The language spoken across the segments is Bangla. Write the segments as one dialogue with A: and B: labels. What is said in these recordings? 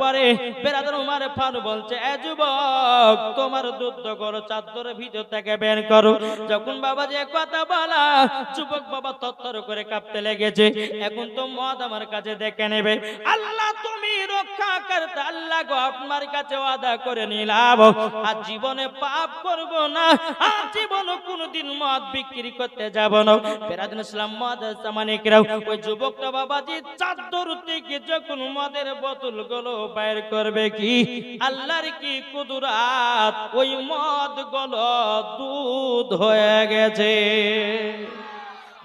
A: পরে। বেরাদার উমার ফারুক বলছে, এ যুবক, তোমার দুধ করো, চাদরের ভিতর থেকে বের করো। যখন বাবা যে কথা বলা, যুবক বাবা তত্তর করে কাঁপতে লেগেছে। এখন তো মদ আমার কাছে দেখে নেবে। আল্লাহ, তুমি রক্ষা করতে আল্লাহ গো, আপনার কাছে ওয়াদা করে নিলাম। আর জীবনে পাপ করব না, আর জীবনে কোনোদিন মদ বিক্রি করতে যাব না। বেরাদিন ইসলাম মদ সামানিকরাও ওই যুবকটা বাবাজি চাদর থেকে যখন মদের বোতলগুলো বাইর করবে কি? আল্লাহর কি কুদরাত? ওই মদগুলো দুধ হয়ে গেছে।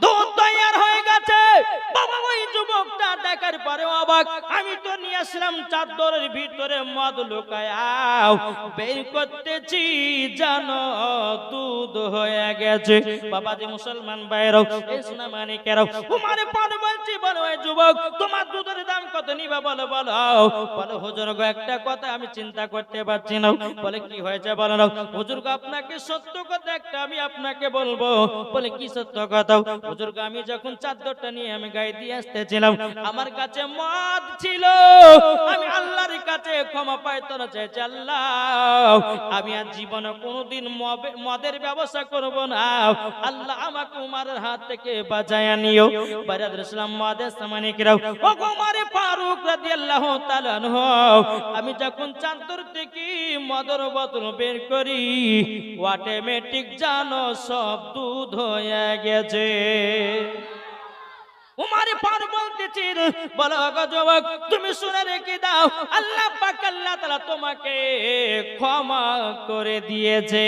A: দুধ তৈয়ার হয়ে গেছে। বাবা, ওই যুবকটা দেখার পরে অবাক। আমি তো নিয়ে আসলাম চাদরের ভিতরে মদ লুকায়াও বের করতেছি জানো দুধ হয়ে গেছে। বাবা যে মুসলমান এই পরে বলছি, বলো ওই যুবক, তোমার দুধের দাম কত নিবা বলো বলো। বলো, হুজুর গো, একটা কথা আমি চিন্তা করতে পারছি না। বলে, কি হয়েছে বলো না। হুজুর গো, আপনাকে সত্য কথা একটা আমি আপনাকে বলব। বলে, কি সত্য কথা? হুজুর গো, আমি যখন চাদরটা নিয়ে আমি দিয়ে আসতেছিলাম, আমার কাছে মদ ছিল। আমি আল্লাহর কাছে ক্ষমা পাইতো না আল্লাহ আমি আর জীবনে কোনোদিন মদের ব্যবসা করব আমি যখন চাদর থেকে মদের বোতল বের করি অটোমেটিক জানো সব দুধ হয়ে গেছে। উমারে তুমি শুনে রেখে দাও, আল্লাহ আল্লাহ তোমাকে ক্ষমা করে দিয়েছে।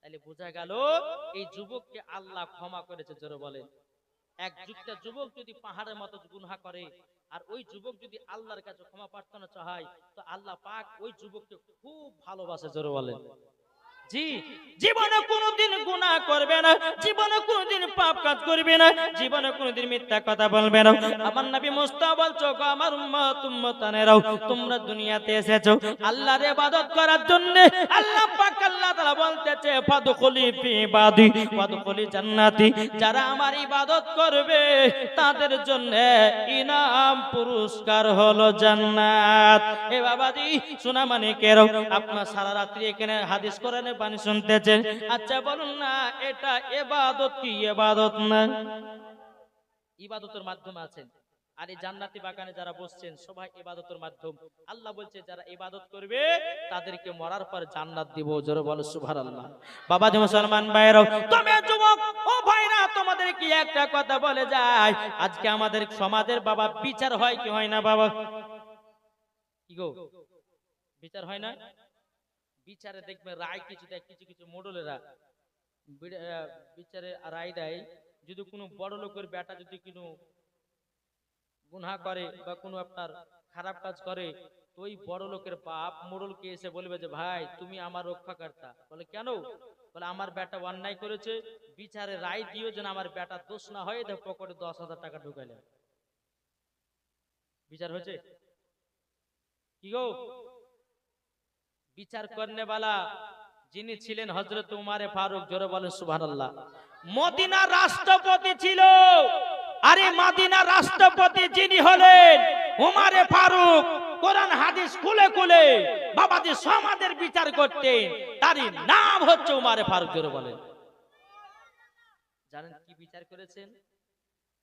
A: তাহলে বোঝা গেল এই যুবককে আল্লাহ ক্ষমা করেছে, জোরে বলেন। এক যুগটা যুবক যদি পাহাড়ের মতো গুনহা করে, আর ওই যুবক যদি আল্লাহর কাছে ক্ষমা প্রার্থনা চায়, তো আল্লাহ পাক ওই যুবককে খুব ভালোবাসে, জোরে বলেন। জি। জীবনে কোনোদিন গুনাহ করবে না, জীবনে কোনোদিন পাপ কাজ করবে না, জীবনে কোনোদিন মিথ্যা কথা বলবে না। আমার নবী মুস্তাফা বলছো আমার উম্মত, উম্মতানেরাও, তোমরা দুনিয়াতে এসেছ, আল্লাহর ইবাদত করার জন্য আল্লাহ পাক আল্লাহ তাআলা বলতেছে, ফাদখুলি ফি ইবাদি ফাদখুলি জান্নাতি। যারা আমার ইবাদত করবে, তাদের জন্য ইনাম পুরস্কার হলো জান্নাত। এ বাবাজি সোনা মানে কেরো আপনার সারা রাত্রি এখানে হাদিস কোরআনে পানি শুনতেছেন আচ্ছা বলুন না, এটা এবাদত কি এবাদত না? ইবাদতের মাধ্যমে আছেন আর এই জান্নাতি বাগানে যারা বসছেন, সবাই ইবাদতের মাধ্যম। আল্লাহ বলছে, যারা ইবাদত করবে, তাদেরকে মরার পর জান্নাত দিব। জোরে বলো, সুবহানাল্লাহ। বাবা যে মুসলমান ভাইরাও তুমি যুবক, ও ভাইরা তোমাদের কি একটা কথা বলে যায়? আজকে আমাদের সমাজের বাবা, বিচার হয় কি হয় না বাবা? কি গো? বিচার হয় না? বিচারে দেখবে রায় কিছু দেয়, কিছু কিছু মোডলেরা। বিচারে রায় দেয়। যদি কোনো বড় লোকের বেটা যদি কোনো গুনহা করে বা কোনো আপনার খারাপ কাজ করে, তো ওই বড় লোকের বাপ মোড়লকে এসে বলবে যে, ভাই, তুমি আমার রক্ষাকর্তা। বলে, কেন? বলে, আমার বেটা অন্যায় করেছে। বিচারে রায় দিও যেন আমার বেটা দোষ না হয় দেখ পকেটে দশ হাজার টাকা ঢুকাইলে বিচার হয়েছে? কি গো? বিচার করনে বালা যিনি ছিলেন হজরত উমারে ফারুক, জোরে বলেন সুবহানাল্লাহ। মদিনা রাষ্ট্রপতি ছিল, আরে মদিনা রাষ্ট্রপতি যিনি হলেন উমারে ফারুক, কোরআন, হাদিস খুলে খুলে বাবাজি সমাজের বিচার করতেন, তারই নাম হচ্ছে উমারে ফারুক, জোরে বলেন। জানেন কি বিচার করেছেন?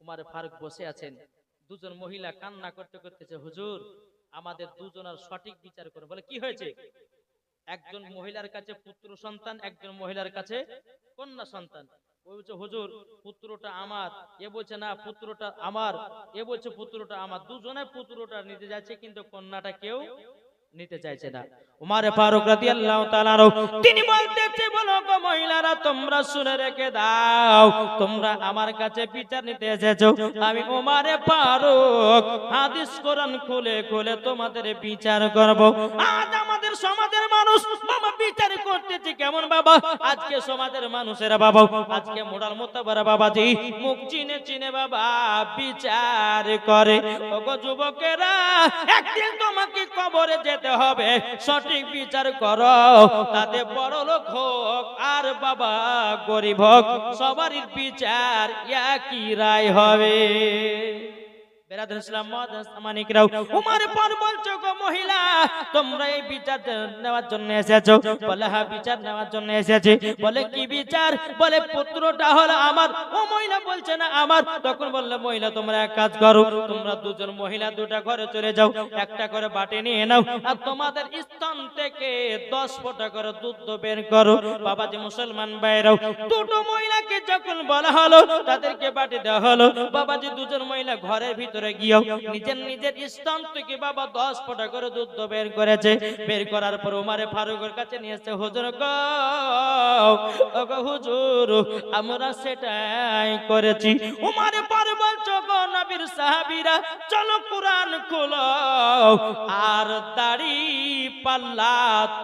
A: উমারে ফারুক বসে আছেন, দুজন মহিলা কান্না করতে করতেছে হুজুর আমাদের দুজনের সঠিক বিচার করে। বলে, কি হয়েছে? একজন মহিলার কাছে পুত্র সন্তান, একজন মহিলার কাছে কন্যা সন্তান। হুজুর, পুত্রটা আমার। এ বলছে, না, পুত্রটা আমার। এ বলছে, পুত্রটা আমার। দুজনে পুত্রটা নিতে যাচ্ছে, কিন্তু কন্যাটা কেউ নিতে চাইছে না। উমারে ফারুক রাদিয়াল্লাহু তাআলা তিনি বলতেছে বলো গো মহিলারা তোমরা শুনে রেখে দাও তোমরা আমার কাছে বিচার নিতে এসেছ। আমি উমারে ফারুক হাদিস কোরআন খুলে খুলে তোমাদের বিচার করব। আজ কেমন বাবা? আজকে সমাজের মানুষেরা বাবা, আজকে মোড়াল মোতাবারা বাবাজি মুখ চিনে চিনে বাবা বিচার করে। ওগো যুবকেরা, একদিন তোমাকে কবরে যেতে হবে, সঠিক বিচার করো। তাতে বড় লোক হোক আর বাবা গরিব হোক, সবারই বিচার একই রায় হবে। হ্যাঁ দুজন মহিলা দুটা ঘরে চলে যাও, একটা করে বাটি নিয়ে নাও, আর তোমাদের স্তন থেকে দশ ফোঁটা করে দুধ বের করো। বাবাজি মুসলমান বাইরেও দুটো মহিলাকে যখন বলা হলো, তাদেরকে বাটি দেওয়া হলো। বাবাজি দুজন মহিলা ঘরের ভিতরে গিয়েও নিজের নিজের স্তন থেকে বাবা দশ ফোঁটা করে দুধ বের করেছে। বের করার পর উমারে ফারুকের কাছে নিয়ে এসে হুজুর হুজুর, আমরা সেটাই করেছি। উমারে পর বলছো নবীর সাহাবীরা, চলো কোরআন খোলো, আর দাড়ি পাল্লা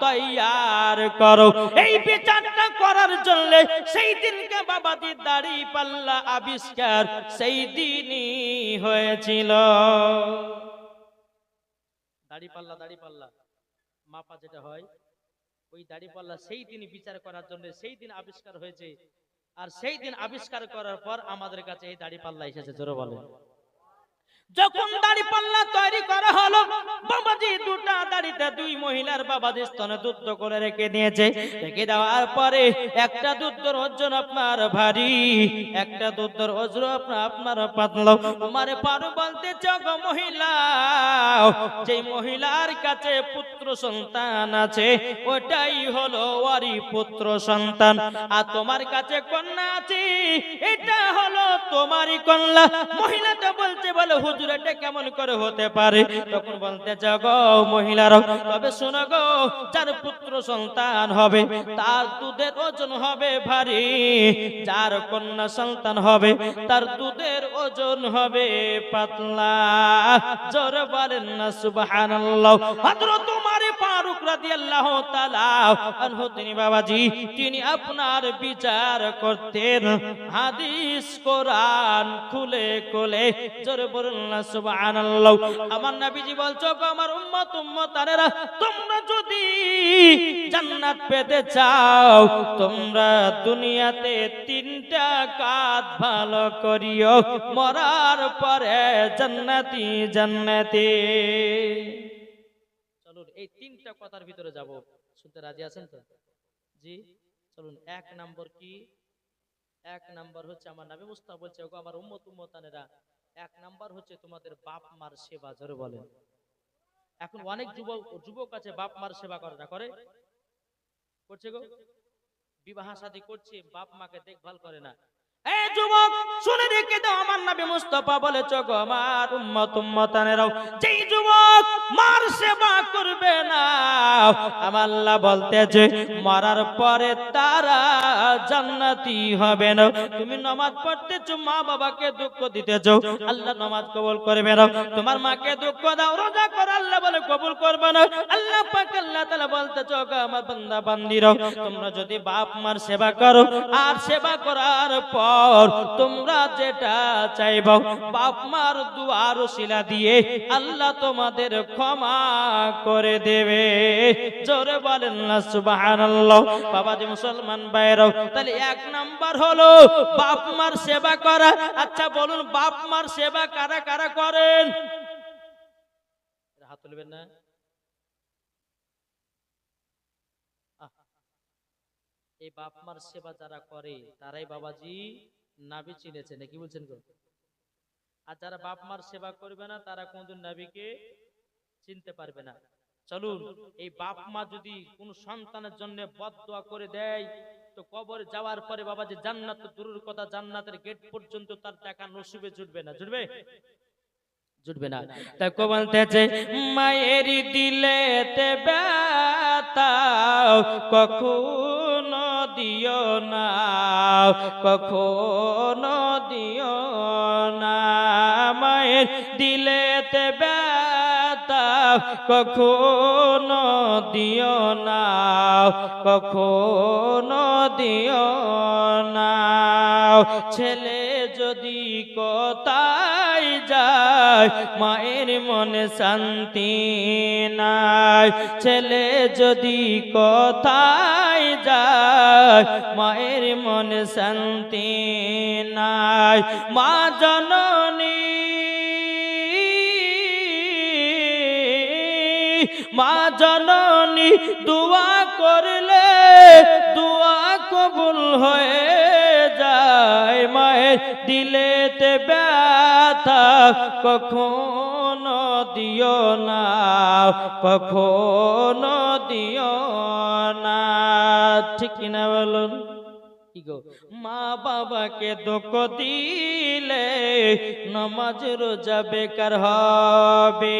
A: তৈয়ার করো। এই বিচারটা করার জন্য সেই দিনকে বাবা দি দাড়ি পাল্লা আবিষ্কার সেই দিনই হয়েছিল দাড়ি পাল্লা দাড়ি পাল্লা মাপা যেটা হয়, ওই দাড়ি পাল্লা সেই দিন বিচার করার জন্য, সেই দিন আবিষ্কার হয়েছে। আর সেই দিন আবিষ্কার করার পর আমাদের কাছে এই দাড়ি পাল্লা এসেছে, জোরে বলে যখন দাড়ি পাল্লা তৈরি করা হলো বাবাজি দুটা দাড়িতে দুই মহিলার বাবাজি স্তনে দুধ করে রেখে দিয়েছে, রেখে দেওয়ার পরে একটা দুধের ওজন আপনার ভারী, একটা দুধের ওজন আপনার আপনার পাতলো। তোমারে পারো বলতে চগ মহিলা যে মহিলার কাছে পুত্র সন্তান আছে, ওটাই হলো ওয়ারি পুত্র সন্তান। আর তোমার কাছে কন্যা আছে, এটা হলো তোমারই কন্যা। মহিলাটা বলছে, বলে হুজুর, এটা কেমন করে হতে পারে? তখন বলতে গো মহিলার, তবে শোনো গো, যার পুত্র সন্তান হবে, তার দুধের ওজন হবে ভারী। যার কন্যা সন্তান হবে, তার দুধের ওজন হবে পাতলা। জোর বলেন না, সুবহানাল্লাহ। উমর ফারুক রাদিয়াল্লাহু তাআলা তিনি বাবাজি, তিনি আপনার বিচার করতেন। হাদিস, কোরআন খুলে খুলে। জোরে বলুন না, সুবহানাল্লাহ। আমার নবীজি বলছো আমার উম্মত উম্মতারেরা তোমরা যদি জান্নাত পেতে চাও, তোমরা দুনিয়াতে তিনটা কাজ ভালো করিও। মরার পরে জান্নাতি জান্নাতি। চলুন, এই তিনটা কথার ভিতরে যাব। শুনতে রাজি আছেন তো? জি, চলুন, এক নম্বর কি? এক নাম্বার হচ্ছে আমার নবী মুস্তাফা বলছে, ওগো, আমার উম্মত উম্মতানেরা, এক নাম্বার হচ্ছে তোমাদের বাপ মার সেবা জোরে বলেন। এখন অনেক যুবক যুবক আছে বাপ মার সেবা করে না করে? করছে গো? বিবাহ শাদী করছে বাপ মাকে দেখভাল করে না। এ যুবক, শুনে রেখে দাও আমার নবী মুস্তাফা বলেছ গো আমার উম্মত উম্মতানেরাও। যেই যুবক মার সেবা করবে না, আমার আল্লাহ বলতেছে, মরার পরে তারা জান্নাতি হবে না। তুমি নামাজ পড়তেছো, মা বাবাকে দুঃখ দিতেছো, আল্লাহ নামাজ কবুল করবে না। তোমার মাকে দুঃখ দাও, রোজা কর, আল্লাহ বলে কবুল করবে না। আল্লাহ আমার বান্দা বান্দিরাও তোমরা যদি বাপ মার সেবা করো, আর সেবা করার পর তোমরা যেটা চাইবাও বাপ মার দুয়ার শিলা দিয়ে আল্লাহ তোমাদের ক্ষমা করে দেবে। জোরে বলেন না, সুবহানাল্লাহ। বাবাজি মুসলমান বাইরাও তাহলে এক নাম্বার হলো বাপ মার সেবা করা। আচ্ছা বলুন, বাপ মার সেবা কারা কারা করেন? হাত তুলবেন না? এই বাপ মার সেবা যারা করে, তারাই বাবাজি নাবি চিনেছে, নাকি বলছেন আর যারা বাপ মার সেবা করবে না, তারা কোনদিন নাবিকে চিনতে পারবে না। চলুন, এই বাপ মা যদি কোন সন্তানের জন্য বদদোয়া করে দেয়, তো কবরে যাওয়ার পরে বাবা যে জান্নাত দূরের কথা, জান্নাতের গেট পর্যন্ত তার টাকা নসিবে জুটবে না। জুটবে? জুটবে না। তাকে বলতেছে, মায়ের দিলেতে ব্যথা, কখনো দিও না, কখনো দিও না। মায়ের ব্যথা, কখনো দিও না, কখনো দিও না। ছেলে যদি কোথায় যায়, মায়ের মনে শান্তি নাই। ছেলে যদি কোথায় যায়, মায়ের মনে শান্তি নাই। মা জননী মা জননী, দোয়া করলে দোয়া কবুল হয়ে যায়। মায়ের দিলেতে ব্যথা কখনো দিও না, কখনো দিও কিনা বলুন? মা বাবাকে দুঃখ দিলে নমাজ রোজা বেকার হবে।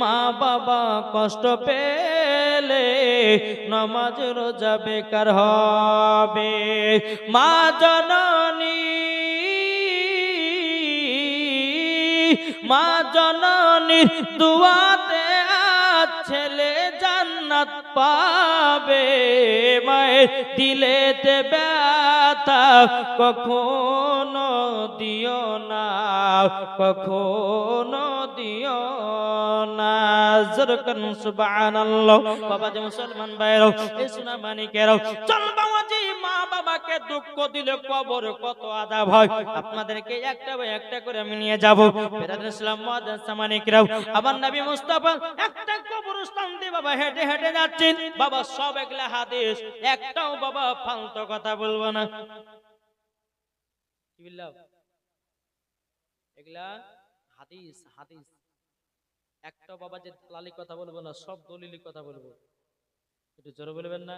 A: মা বাবা কষ্ট পেলে নমাজ রোজা বেকার হবে। মা জননী মা জননী দুয়াতে আজ ছেলে জান্নাত পাবে মায়ের দিলেতে ব্যথা কখনো দিও না, কখনো দিও না। সুবহানাল্লাহ। বাবা যে মুসলমান ভাইরাও এই সোনা মানিকেরাও চল বাবা বাবাকে দুঃখ দিলে কবর কত আযাব হয়। আপনাদেরকে একটা বা একটা করে আমি নিয়ে যাব। আমার নবী একটা দিয়ে বাবা হেঁটে হেঁটে যাচ্ছেন। বাবা সব এগুলা হাদিস, একটাও বাবা কথা বলব না। একটা বাবা যে লালি কথা বলব না, সব দলিলি কথা বলব। একটু জোরে বলবেন না?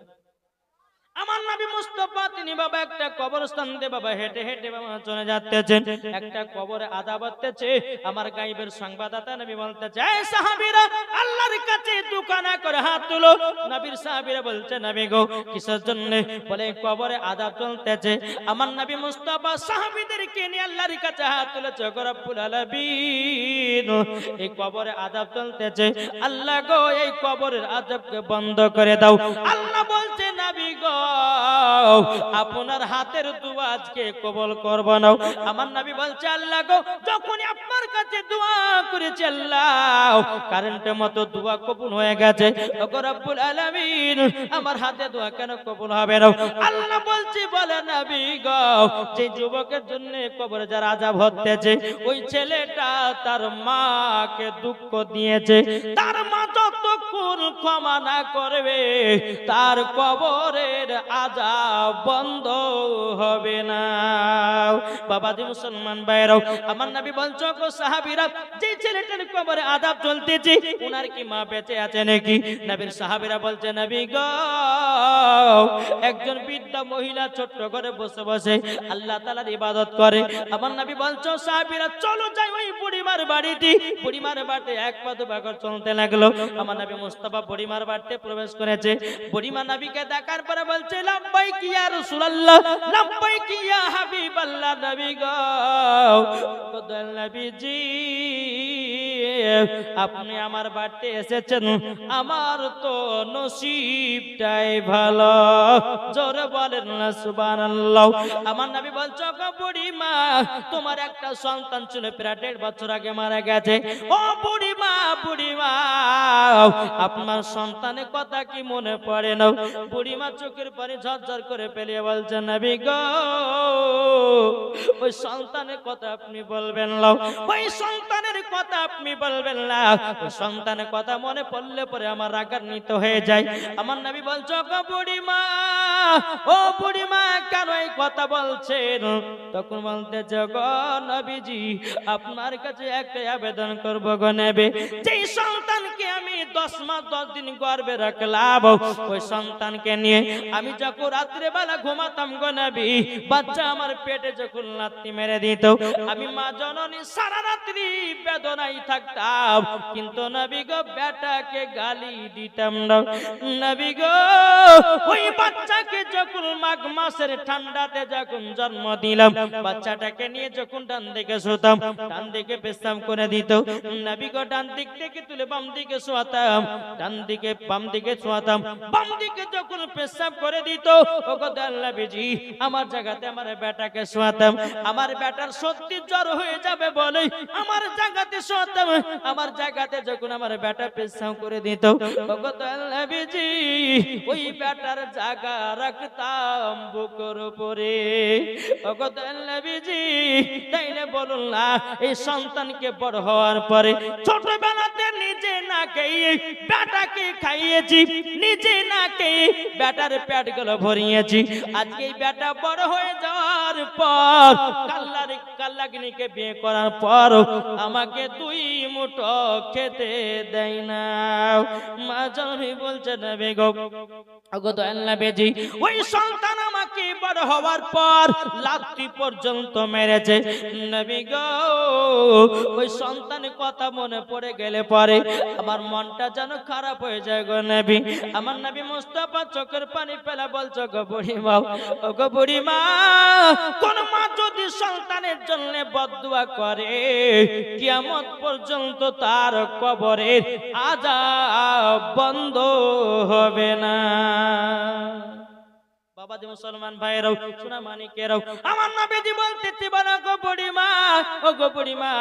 A: আমার নবী মুস্তাফা, তিনি বাবা একটা কবরস্থান দিয়ে বাবা হেঁটে হেঁটে বাবা চলে যাচ্তেছেন একটা কবরে আদা বাড়তেছে আমার গাইবের সংবাদদাতা নবী বলতেছে, এই সাহাবীরা, আল্লাহর কাছে দোকানা করে হাত তুলো। নবীর সাহাবীরা বলছে, নবী গো, কিসের জন্য? বলে, কবরে আদাব চলতেছে আমার নবী মুস্তাফা সাহাবীদেরকে নিয়ে আল্লাহর কাছে হাত তুলেছে রব্বুল আলামিন, এই কবরে আদাব চলতেছে আল্লাহ গো, এই কবরের আদাবকে বন্ধ করে দাও। আল্লাহ বলছে, নবী গো আপনার হাতের দোয়া আজকে কবল করব না। আমার নবী বলছে, আল্লাহ গো, যখনই আপনার কাছে দোয়া করেছে, আল্লাহ কারেন্টের মতো দোয়া কবুল হয়ে গেছে। রব্বুল আলামিন, আমার হাতে দোয়া কেন কবুল হবে না? আল্লাহ বলছে, বলে নবী গো, যে যুবকের জন্য কবরে যারা আযাব হতেছে, ওই ছেলেটা তার মাকে দুঃখ দিয়েছে। তার মা যতক্ষণ ক্ষমা করবে, তার কবরের আজাব বন্ধ হবে না। বাবাজি মুসলমান ভাইরাও আমার নবী বলছো গো সাহাবীরা যে ছেলেটার কবরে আজাব চলতেছে, উনার কি মা বেঁচে আছে নাকি? নবীর সাহাবীরা বলছে, নবী গো, একজন বৃদ্ধা মহিলা ছোট্ট ঘরে বসে বসে আল্লাহ তাআলার ইবাদত করে। আমার নবী বলছো সাহাবীরা, চলো যাই ওই বুড়িমার বাড়িতে। বুড়িমার বাড়িতে এক পা দুপা চলতে লাগল। আমার নবী মুস্তফা বড়িমার বাড়িতে প্রবেশ করেছে। বড়িমা নবীকে দেখার পরে বলছে, লাম্বাই ইয়া রাসূলুল্লাহ? লাম্বাই ইয়া হাবিবাল্লাহ নবী গো? খোদার নবীজি আপনি আমার বাড়িতে এসেছেন, আমার তো নসিবটাই ভালো। জোরে বলেন না, সুবহানাল্লাহ। আমার নবী বলছো বুড়িমা, তোমার একটা সন্তান ছিল, প্রায় দেড় বছর আগে মারা গেছে। ও বুড়িমা বুড়িমা, আপনার সন্তানের কথা কি মনে পড়ে না? বুড়িমা চোখের পানি ঝরঝর করে পেলিয়ে বলছেন নবী গো, ওই সন্তানের কথা আপনি বলবেন না। ওই সন্তানের কথা আপনি বলবেন না। ও সন্তানের কথা মনে পড়লে পরে আমার রাগান্বিত হয়ে যায়। আমার নবী বলছো গো বুড়িমা, ও বুড়িমা, কেন এই কথা বলছেন? তখন বলতে গো নবীজি, আপনার কাছে একটা আবেদন করব গো নেবে। যেই সন্তানকে দশ মাস, দশ দিন গর্বে রাখলাম। ওই সন্তানকে নিয়ে আমি যখন রাত্রে বেলা ঘুমাতাম গো বাচ্চা আমার পেটে যখন লাত্তি মেরে দিত, আমি মা জননী সারা রাত্রি বেদনাই থাকতাম। কিন্তু নবী গো, বেটাকে গালি দিতাম না। নবী গো, ওই বাচ্চাকে যখন মাঘ মাসের ঠান্ডাতে যখন জন্ম দিলাম, বাচ্চাটাকে নিয়ে যখন ডান দিকে শুতাম, ডান দিকে পেশাম করে দিত। নবী গো, ডান দিক থেকে তুলে বাম দিকে শোয়াতাম ডান দিকে বাম দিকে শোয়াতাম। বাম দিকে যখন পেশাব করে দিত ও গো আল্লাহ বেজি, আমার জায়গাতে আমার বেটাকে শোয়াতাম। আমার বেটার সত্যি জ্বর হয়ে যাবে বলে আমার জায়গাতে শোয়াতাম। আমার জায়গাতে যখন আমার বেটা পেশাব করে দিত ও গো আল্লাহ বেজি, ওই বেটার জায়গা রাখতাম বুকের উপরে। ও গো আল্লাহ বেজি, তাইলে বলুন না, এই সন্তানকে বড় হওয়ার পরে না খেয়ে বেটাকে খাইয়েছি, নিজে না খেয়ে বেটার পেটগুলো ভরিয়েছি। আজকে বেটা বড় হয়ে যাওয়ার পর কাল্লার কাল্লাগিনীকে বিয়ে করার পর আমাকে দুই মুঠো খেতে দেয় না। মা বলছে না বড় গো। সন্তানের কথা মনে পড়ে গেলে পরে আমার মনটা যেন খারাপ হয়ে যায় গো নবী। আমার নবী মুস্তাফা, চোখের পানি ফেলা বলছো গো বুড়িমা ও গো বুড়ি মা কোন মা যদি সন্তানের জন্য বদুয়া করে। কিয়ামত পর্যন্ত তার কবরের আজা বন্ধ হবে না। মুসলমান ভাইরাও সোনা মানিকেরাও। আমার নবীজি বলতেছি বলো গো বুড়িমা, ও গো বুড়িমা,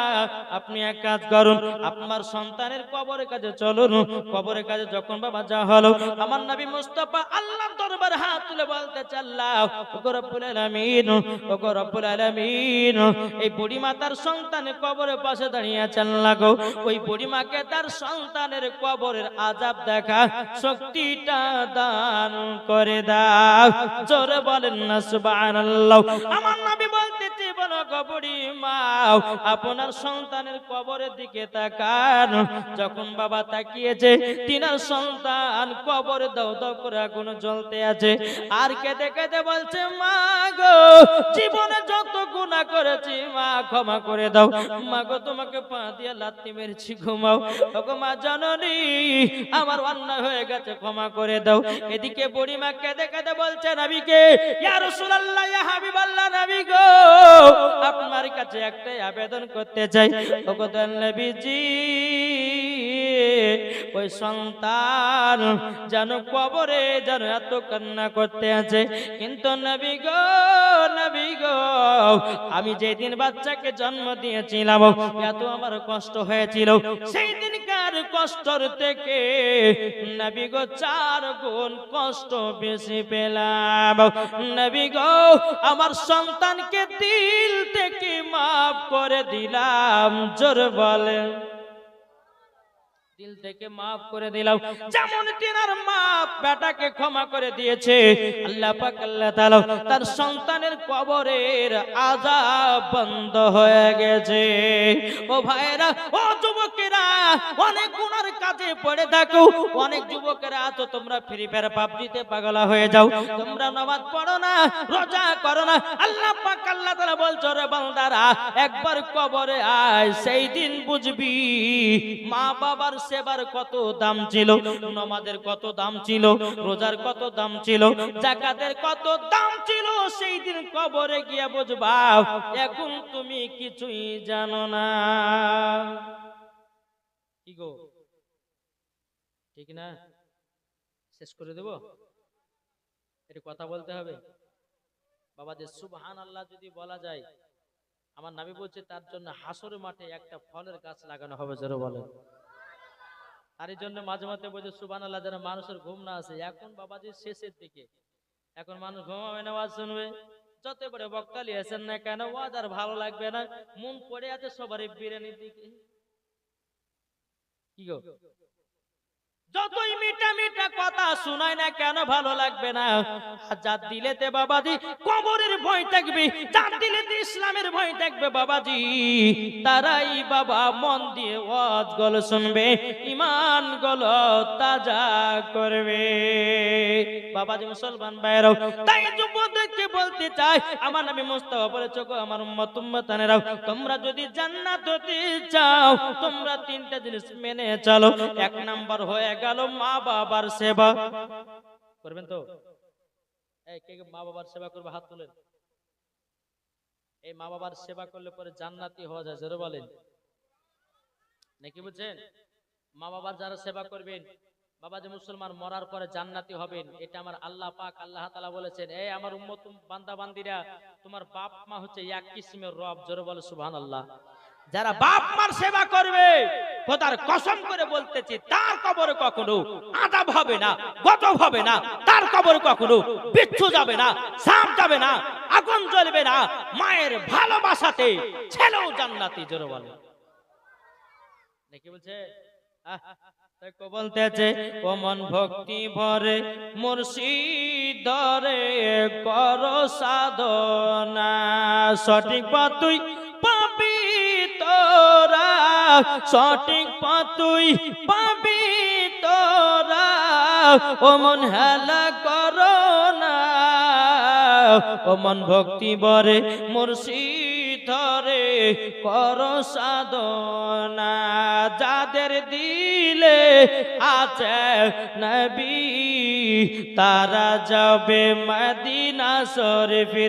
A: আপনি এক কাজ করুন, আপনার সন্তানের কবরের কাছে চলুন। কবরের কাছে যখন বাবা যা হলো, আমার নবী মুস্তাফা আল্লাহর দরবার হাত তুলে বলতে চাল্লাহ ও গো রব্বুল আলামিন, ও গো রব্বুল আলামিন, এই বুড়িমা তার সন্তানের কবরের পাশে দাঁড়িয়ে আছেন লাগো ওই বুড়িমাকে তার সন্তানের কবরের আজাব দেখা, শক্তিটা দান করে দাও। জোরে বলেন না সুবহানাল্লাহ। আমার আপনার সন্তানের কবরের দিকে তাকান। যখন বাবা তাকিয়েছে, তিনার সন্তান কবরে দাও দাও আছে। আর কেঁদে কেঁদে বলছে, মা গো, জীবনে যত গুনাহ করেছি, মা, ক্ষমা করে দাও। মা গো, তোমাকে পা দিয়ে লাত্তি মেরেছি, ঘুমাও। মা জননী, আমার অন্যায় হয়ে গেছে, ক্ষমা করে দাও। এদিকে বুড়িমা কেঁদে কেঁদে বলছে, নবীকে, ইয়া রাসূলুল্লাহ, ইয়া হাবিবাল্লাহ, নবী গো আপনার কাছে একটাই আবেদন করতে চাই। ওগো দয়াল নবীজি, ওই সন্তান যেন কবরে যেন এত কান্না করতে আছে। কিন্তু নবী গো নবী গো, আমি যেদিন বাচ্চাকে জন্ম দিয়েছিলাম, এত আমার কষ্ট হয়েছিল। সেই দিনকার কষ্টর থেকে নবী গো চার গুণ কষ্ট বেশি পেলাম। নবী গো, আমার সন্তানকে দিল থেকে মাফ করে দিলাম, জোর বলে দিল থেকে মাফ করে দিলাম। যেমন তিনার মা বেটাকে ক্ষমা করে দিয়েছে, আল্লাহ পাক, আল্লাহ তাআলা তার সন্তানের কবরের আযাব বন্ধ হয়ে গেছে। ও ভাইরা ও যুবকেরা, অনেক গুনার কাজে পড়ে থাকো। অনেক যুবকেরা তো তোমরা ফ্রি ফায়ার পাবজিতে পাগলা হয়ে যাও। তোমরা নামাজ পড়ো না, রোজা করো না। আল্লাহ পাক, আল্লাহ তাআলা বলছো রে বান্দারা, একবার কবরে আয়, সেই দিন বুঝবি। মা বাবার সেবার কত দাম ছিল? নমাজের কত দাম ছিল? রোজার কত দাম ছিল? জাকাতের কত দাম ছিল? সেই দিন কবরে গিয়ে বুঝবা, এখন তুমি কিছুই জানো না। কি গো? ঠিক না? শেষ করে দেব? এটা কথা বলতে হবে? বাবা যে সুবহান আল্লাহ যদি বলা যায়, আমার নাবি বলছে তার জন্য হাসর মাঠে একটা ফলের গাছ লাগানো হবে, জোরে বলে আর এই জন্য মাঝে মাঝে বলছে সুবান আল্লাহ যেন মানুষের ঘুম না আসে। এখন বাবাজির শেষের দিকে। এখন মানুষ ঘুমাবে না, ওয়াজ শুনবে। যত বড় বক্তালি আছেন না কেন, ওয়াজ আর ভালো লাগবে না। মন পড়ে আছে সবারই বিরিয়ানির দিকে। কি গো? যতই মিঠা মিঠা কথা শোনায় না কেন ভালো লাগবে না? যার দিলেতে বাবাজি কবরের ভয় থাকবে যার দিলেতে ইসলামের ভয় থাকবে বাবাজি। তারাই বাবা মন দিয়ে ওয়াজ গল শুনবে ইমান গল তাজা করবে। বাবাজি মুসলমান ভাইরাও তাই যুবকদেরকে বলতে চাই, আমার নামে মুস্তাফা বলেছ গো, আমার উম্মত, উম্মতানেরাও। তোমরা যদি জান্নাত হতে চাও, তোমরা তিনটা জিনিস মেনে চলো। এক নাম্বার হয়ে গেল মা বাবার সেবা। করবেন তো? মা বাবার সেবা করবে? হাত তুলেন। এই মা বাবার সেবা করলে পরে জান্নাতি হওয়া যায়, জোরে বলেন। নাকি বুঝছেন? মা বাবার যারা সেবা করবেন, বাবা যে মুসলমান মরার পরে জান্নাতি হবেন, এটা আমার আল্লাহ পাক, আল্লাহ তাআলা বলেছেন, এই আমার উম্মত, বান্দা, বান্দিরা, তোমার বাপ মা হচ্ছে এক কিসিমের রব। জোরে বলে সুবহানাল্লাহ। যারা বাপ মার সেবা করবে খোদার কসম করে বলতেছি, তার কবরে কখনো আদাব হবে না, গজব হবে না, তার কবরে কখনো বিচ্ছু যাবে না, সাপ যাবে না, আগুন জ্বলবে না, মায়ের ভালোবাসাতে ছেলেও জান্নাতি, জোরে বলে বলতেছে ও মন ভক্তি ভরে মুর্শিদরে কর সাধনা, সঠিক পথ তুই সঠিক পথ তুই পাবি তোরা। ও মন হেলা করো না। ও মন ভক্তি বরে মুর্শিদরে কর সাধনা। যাদের দিলে আছে নবী, তারা যাবে মদিনা শরীফে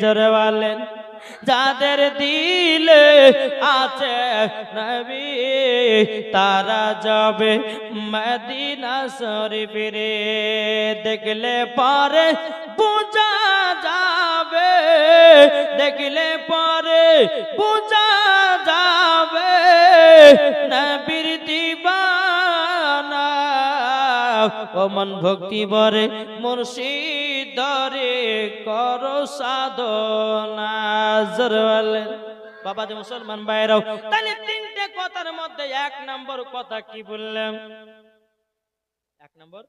A: জোরে বলেন। যাদের দিলে আছে নবী, তারা যাবে মদিনা শরীফে দেখলে পরে বোঝা যাবে, দেখলে পরে বোঝা যাবে। নবীর দিবানা ও মন ভক্তি বরে মুর্শিদরে কর সাধনা জরওয়ালে বাবা যে মুসলমান বাইরাও তাহলে তিনটে কথার মধ্যে এক নম্বর কথা কি বললাম এক নম্বর,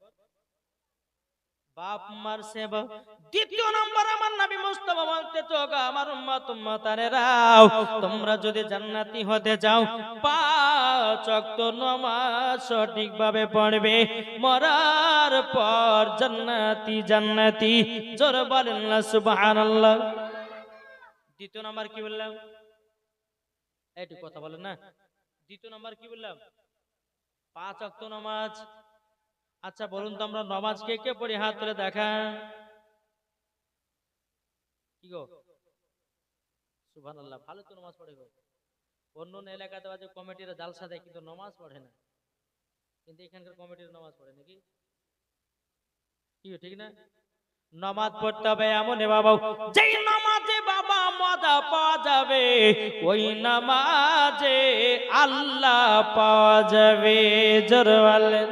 A: বাপ মার সেবা। দ্বিতীয় নম্বর, আমার নবী মুস্তাফা বলতে তো আমার উম্মত উম্মতানেরাও, তোমরা যদি জান্নাতি হতে যাও পাঁচ ওয়াক্ত নামাজ সঠিকভাবে পড়বে। মরার পর জান্নাতি জান্নাতি। জোর বলেন না, সুবহানাল্লাহ। দ্বিতীয় নম্বর কি বললাম? একটু কথা বলেন না। দ্বিতীয় নম্বর কি বললাম? পাঁচ অক্ত নামাজ। আচ্ছা বলুন তো আমরা নমাজ কে কে পড়ি? হাত তুলে দেখা কি গো? সুভান ভালো তো নমাজ পড়ে গো। অন্য অন্য এলাকাতে আছে কমিটিরা জালসা দেয়, কিন্তু নমাজ পড়ে না। কিন্তু এখানকার কমিটির নমাজ পড়ে নাকি? কি ঠিক না? নমাজ পড়তে হবে এমন বাবা যেই নামাজে বাবা মজা পাওয়া যাবে, ওই নামাজে আল্লাহ পাওয়া যাবে জোর বলেন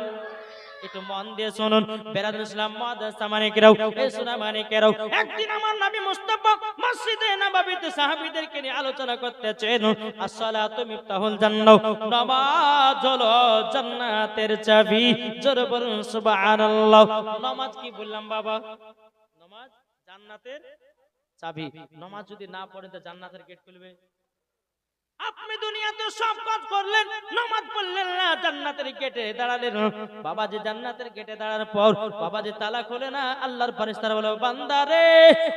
A: একটু মন দিয়ে শুনুন। বেরাদুল ইসলাম মাদ্রাসা মানিকেরাও এই সোনা মানিকেরাও একদিন আমার নবী মুস্তাফা মসজিদে নববীতে সাহাবীদেরকে নিয়ে আলোচনা করতেছেন। আসসালাতু মিফতাহুল জান্নাহ, নামাজ হলো জান্নাতের চাবি। জোরে বলুন, সুবহানাল্লাহ। নামাজ কি বললাম বাবা? নামাজ জান্নাতের চাবি। নামাজ যদি না পড়েন তো জান্নাতের গেট খুলবে। আপনি দুনিয়াতে সব কাজ করলেন, নামাজ পড়লেন না, জান্নাতের গেটে দাঁড়ালেন। বাবা যে জান্নাতের গেটে দাঁড়ার পর বাবা যে তালা খোলে না, আল্লাহর ফেরেশতারা বলে, বান্দা রে,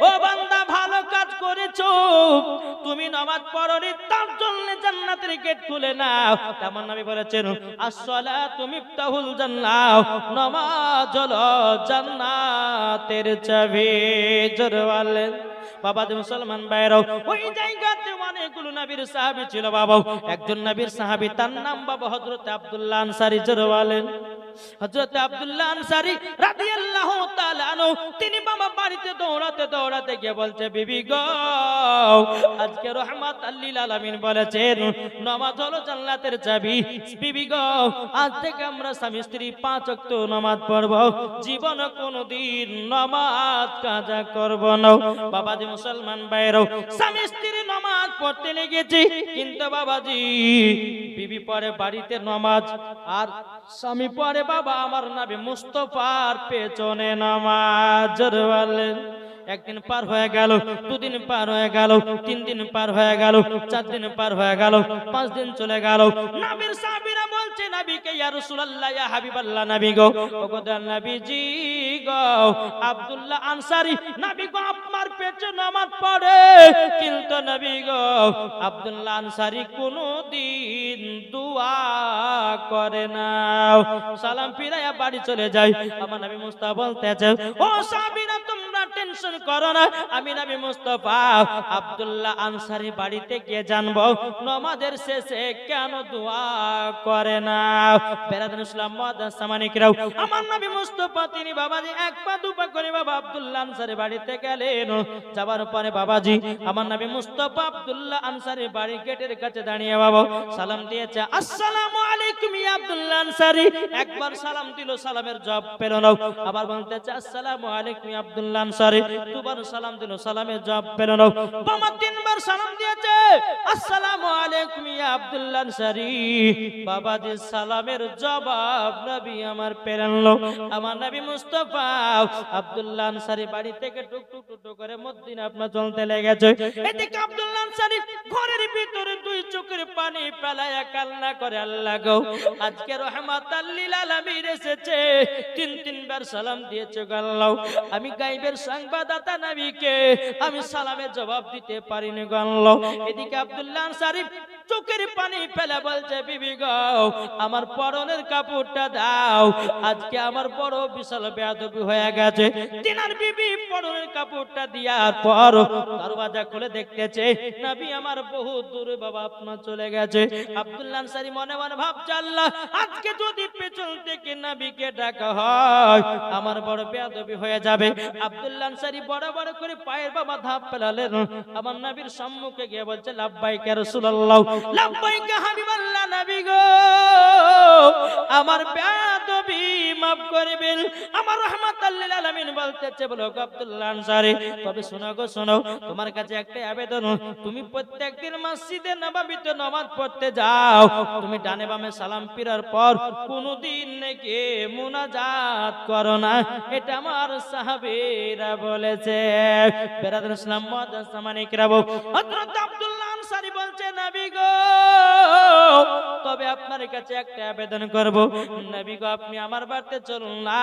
A: ও বান্দা, ভালো কাজ করেছ। তুমি নামাজ পড়নি, তার জন্য জান্নাতের গেট খুলে না তেমন নবী বলেছেন আসসালাতু মিফতাহুল জান্নাহ, নামাজ হলো জান্নাতের চাবি জোরে বাবা যে মুসলমান ভাইরাও ওই জায়গাতে অনেকগুলো নবীর সাহাবী ছিল বাবা। একজন নবীর সাহাবী, তার নাম বাবা হযরত আব্দুল্লাহ আনসারী, জোরে বলেন। হযরত আব্দুল্লাহ আনসারী রাদিয়াল্লাহু তাআলা তিনি বাবা বাড়িতে দৌড়াতে দৌড়াতে গিয়ে বলছে, বিবি গো, আজকে রহমাত আল্লিল আলামিন বলেছেন, নামাজ হলো জান্নাতের চাবি। বিবি গো, আজ থেকে আমরা স্বামী স্ত্রী পাঁচ ওয়াক্ত নামাজ পড়ব। জীবন কোনদিন নামাজ কাজা করব না। বাবাজি মুসলমান বাইরও স্বামী স্ত্রী নামাজ পড়তে লেগেছি। কিন্তু বাবাজি, বিবি পরে বাড়িতে নমাজ আর স্বামী পরে বাবা, আমার নাবি মুস্তফার পেছনে নামাজ একদিন পার হয়ে গেল, দুদিন পার হয়ে গেল, তিন দিন পার হয়ে গেল, চার দিন পার হয়ে গেল, পাঁচ দিন চলে গেল। নবীর বলছে, নবীকে হাবিবাল্লাহ নবী গো। ওগো নবীজি গো, আব্দুল্লাহ আনসারী, নবী গো, আপনার নামাজ পড়ে। কিন্তু নবী গো, আব্দুল্লাহ আনসারী কোনদিন দোয়া করে না সালাম ফিরাইয়া বাড়ি চলে যায় আমার নবী মুস্তাফা বলতেছে ও তোমরা টেনশন করো না। আমি নবী মুস্তাফা আব্দুল্লাহ আনসারী বাড়িতে গিয়ে জানব, নমাজের শেষে কেন দোয়া করে না? বেরাদান ইসলাম মুআদ্দাস সামানিকরাও, আমার নবী মুস্তাফা, তিনি বাবাজি, এক পা, দু পা করে বাবা আব্দুল্লাহ আনসারী বাড়িতে গেলেন। যাবার পরে বাবাজি, আমার নবী মুস্তাফা আব্দুল্লাহ আনসারী বাড়ি গেটের কাছে দাঁড়িয়ে বাবা, সালাম দিয়েছে, আসসালামু আলাইকুম ইয়া আব্দুল্লাহ আনসারী। একবার সালাম দিল, সালামের জবাব পেল না। আবার বলতেছে, আসসালামু আলাইকুম ইয়া আব্দুল্লাহ আনসারী। দুবার সালাম দিল, সালামের জবাব পেল না। তিনবার সালাম দিয়েছে, আসসালামু আলাইকুম ইয়া আব্দুল্লাহ আনসারী। বাবাজি সালামের জবাব নবী আমার পেলেন আমার নবী মুস্তাফা আব্দুল্লাহ আনসারী বাড়ি থেকে টুক টুক টুক করে মদিনা আপনার চলতে লেগেছে। এদিকে আব্দুল্লাহ আনসারী ঘরের ভিতরে দুই চোখের পানি ফেলায়া কান্না করে, আল্লাহ গো, আজকে রহমাতাল লিল আলামিন এসেছে। তিন তিনবার সালাম দিয়েছে, গাল্লাও, আমি গাইবের সংবাদদাতা নবীকে। আমি সালামের জবাব দিতে পারিনি গাল্লাও এদিকে আব্দুল্লাহ আনসারী চোখের পানি ফেলে বলছে, বিবি গো, আমার পরনের কাপড়টা দাও। আজকে আমার বড় বিশাল বেয়াদবি হয়ে গেছে। তিনার বিবি পরনের কাপড়টা দেওয়ার পর দরওয়াজা খুলে দেখতেছে, নবী আমার বহু দূরে বাবা, আপনার চলে গেছে। আব্দুল্লাহ আনসারী মনে মনে ভাবছে, আল্লাহ, আজকে যদি পেছন থেকে নবীকে ডাকা হয়, আমার বড় বেয়াদবি হয়ে যাবে। আব্দুল্লাহ আনসারী বড় বড় করে পায়ের বাবা ধাপ ফেলালেন। আমার নবীর সম্মুখে গিয়ে বলছে, লাব্বাইকা রাসূলুল্লাহ লাব্বাইকা হাবিবাল্লাহ নবী গো। আমার বেয়াদবি মাফ করবেন আমার রহমাতাল লিল আলামিন বলতেছে, বলো আব্দুল্লাহ আনসারী, তবে শোনো গো, শোনো, তোমার কাছে একটা আবেদন। তুমি প্রত্যেকদিন মসজিদে নববীতে নামাজ পড়তে যাও। তুমি ডানে বামে সালাম ফিরার পর কোনদিন নাকি মুনাজাত করো না। এটা আমার সাহাবীরা বলেছে। বেরাদুল ইসলাম মুআদ্দাস সামানিকরা হযরত আব্দুল্লাহ আনসারী বলছে, নবী গো, তবে আপনার কাছে একটা আবেদন করব। নবী গো, আপনি আমার বাড়িতে চলুন না।